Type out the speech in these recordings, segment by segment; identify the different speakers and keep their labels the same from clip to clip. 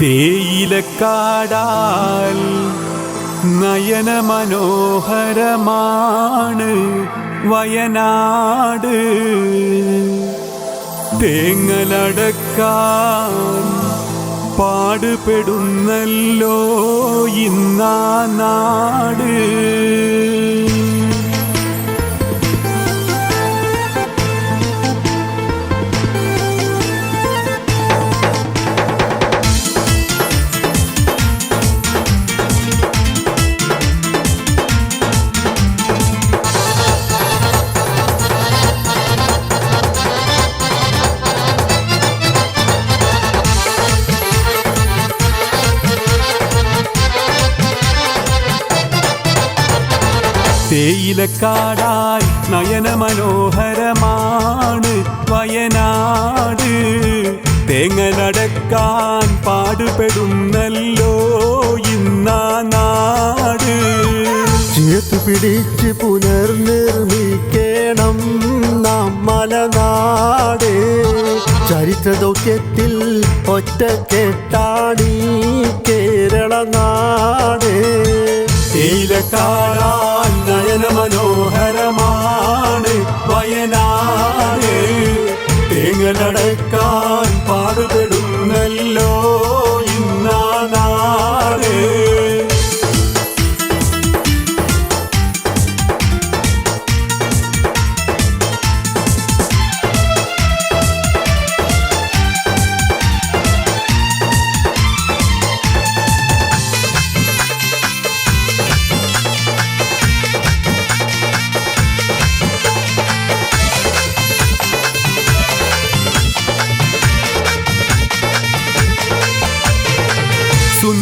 Speaker 1: തേയിലക്കാടാൽ നയന മനോഹരമാണ് വയനാട്. തേങ്ങലടക്കാൻ പാടുപെടുന്നല്ലോ ഇന്നാ നാട്. തേയിലക്കാടാൽ നയന മനോഹരമാണ് വയനാട്. തേങ്ങനടക്കാൻ പാടുപെടുന്നല്ലോ ഇന്നാ നാട്.
Speaker 2: ചേർത്തു പിടിച്ച് പുനർനിർമ്മിക്കണം നാം മലനാട്. ചരിത്ര ദൗത്യത്തിൽ ഒറ്റക്കെട്ടാണീ കേരള നാട്
Speaker 1: നടക്കാൻ പാടുപെടുന്നല്ലോ.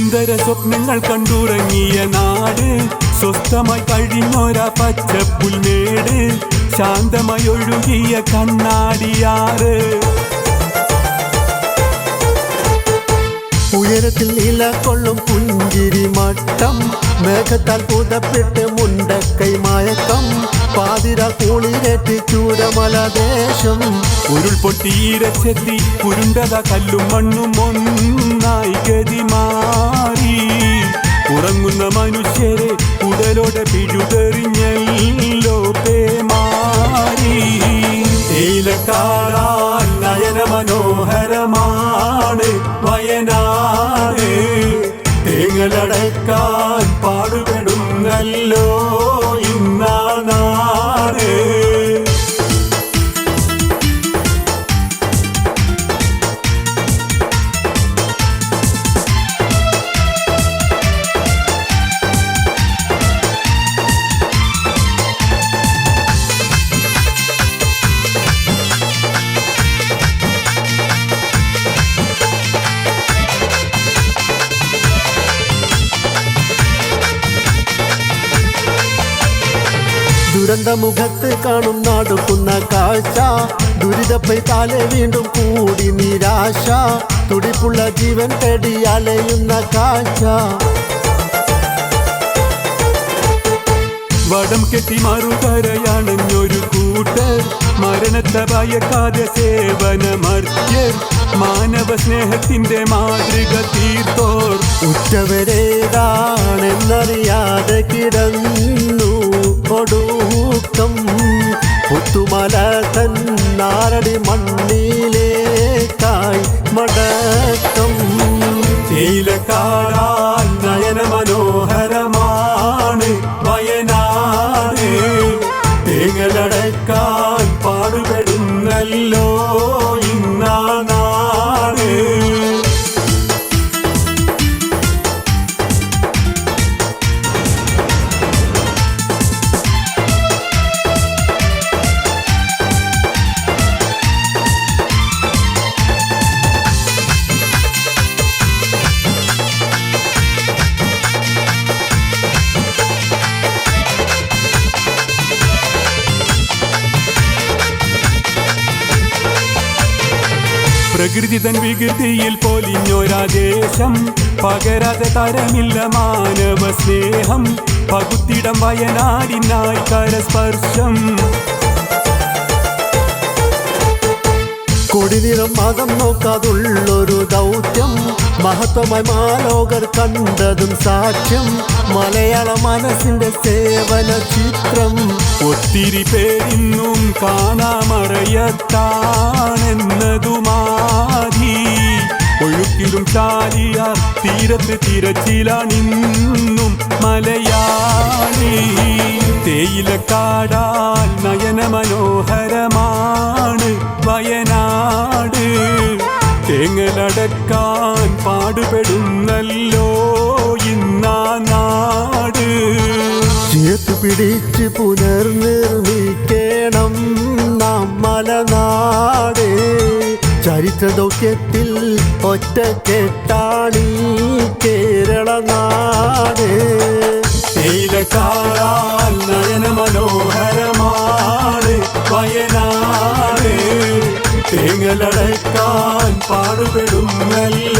Speaker 1: സുന്ദര സ്വപ്നങ്ങൾ കണ്ടുറങ്ങിയ നാട്. സ്വസ്ഥമായി കഴിഞ്ഞൊര പച്ചപ്പുൽമേട്. ശാന്തമായി ഒഴുകിയ കണ്ണാടിയാറ്.
Speaker 2: ഉയരത്തിൽ നില കൊള്ളും പുഞ്ചിരി മട്ടം. മേഘത്താൽ പുതപ്പെട്ട് മുണ്ടക്കൈ മയക്കം. പാതിര കൂളിരേറ്റ് ചൂടമല ദേശം.
Speaker 1: ഉരുൾപൊട്ടിയിരച്ചെത്തി ഉരുണ്ടത കല്ലും മണ്ണും ഒന്നായി ഗതി മാറി ഉറങ്ങുന്ന മനുഷ്യരെ ഉടലോടെ പിഴുതെറിഞ്ഞല്ലോ. പാടുപെടുന്നല്ലോ
Speaker 2: ദുരന്ത മുഖത്ത് കാണും നാടുക്കുന്ന കാഴ്ച. ദുരിതപ്പൈ താലെ വീണ്ടും കൂടി നിരാശ. തുടിപ്പുള്ള ജീവൻ തേടി അലയുന്ന കാഴ്ച.
Speaker 1: വടം കെട്ടി മറുകരയാണെന്നൊരു കൂട്ടർ. മരണത്തെ ഭയക്കാതെ സേവനമർത്യർ മാനവ സ്നേഹത്തിന്റെ മാതൃക തീർത്തോർ.
Speaker 2: ഉറ്റവരേതാണെന്നറിയാതെ കിടന്നു. ഒടുക്കം പുത്തുമല തന്നാരടി മണ്ണിലേക്കായി മടക്കം.
Speaker 1: തേയിലക്കാടാൽ നയന മനോഹരമാണ് വയനാട്. തേങ്ങലടക്കാൻ പാടുപെടുന്നല്ലോ. പ്രകൃതി തൻ വികൃതിയിൽ പൊലിഞ്ഞൊരാദേശം. പകരാതെ തരമില്ല മാനവ സ്നേഹം. പകുത്തിടം വയനാടിനായി കരസ്പർശം.
Speaker 2: കൊടിനിറം മതം നോക്കാതുള്ളൊരു ദൗത്യം. മഹത്വമായി മാലോകർ കണ്ടതും സാക്ഷ്യം. മലയാള മനസ്സിന്റെ സേവന ചിത്രം
Speaker 1: ഒത്തിരി പേരിന്നും കാണാമറയത്താണെന്നതുമാതി ഒഴുക്കിലും ചാലിയ തീരത്ത് തിരച്ചിലാണിന്നും മലയാളി. തേയിലക്കാടാൽ നയന മനോഹരമാണ് വയനാട്. തേങ്ങലടക്കാൻ പാടുപെടുന്നല്ലോ ഇന്നാ നാട്.
Speaker 2: ചേർത്ത് പിടിച്ച് പുനർനിർമ്മിക്കണം നാം മലനാട് ചരിത്ര ദൗത്യത്തിൽ ഒറ്റക്കെട്ടാണീ കേരള നാട്.
Speaker 1: നയന മനോഹരമാണ് വയനാട്. തേങ്ങലടക്കാൻ പാടുപെടുന്നല്ലോ